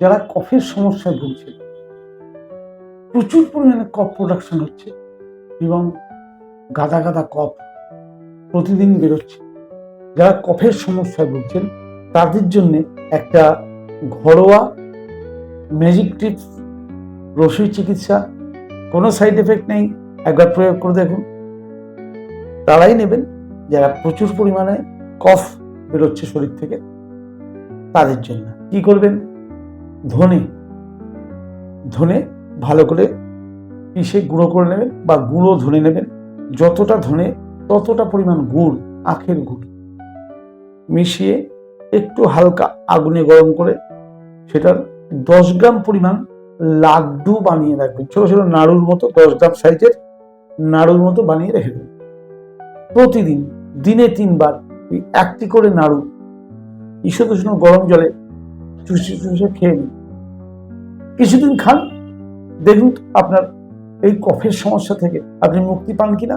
যারা কফের সমস্যায় ভুগছে, প্রচুর পরিমাণে কফ প্রোডাকশন হচ্ছে এবং গাদা গাদা কফ প্রতিদিন বেরোচ্ছে। যারা কফের সমস্যায় ভুগছেন, তাদের জন্য একটা ঘরোয়া ম্যাজিক টিপস রসুই চিকিৎসা, কোনো সাইড এফেক্ট নেই, একবার প্রয়োগ করে দেখুন। তারাই নেবেন, যারা প্রচুর পরিমাণে কফ বেরোচ্ছে শরীর থেকে, তাদের জন্য। কি করবেন? ধনে। ধনে ভালো করে পিষে গুঁড়ো করে নেবেন বা গুঁড়ো ধনে নেবেন। যতটা ধনে, ততটা পরিমাণ গুড় আখের গুড়। মিশিয়ে একটু হালকা আগুনে গরম করে সেটার দশ গ্রাম পরিমাণ লাড্ডু বানিয়ে রাখবেন। ছোটো ছোটো নাড়ুর মতো, দশ গ্রাম সাইজের নাড়ুর মতো বানিয়ে রেখে দেবেন। প্রতিদিন, দিনে তিনবার, ওই একটি করে নাড়ু। ঈষৎ উষ্ণ গরম জলে চুষে চুষে খেয়ে নিন। কিছুদিন খান, দেখুন আপনার এই কফের সমস্যা থেকে আপনি মুক্তি পান কিনা।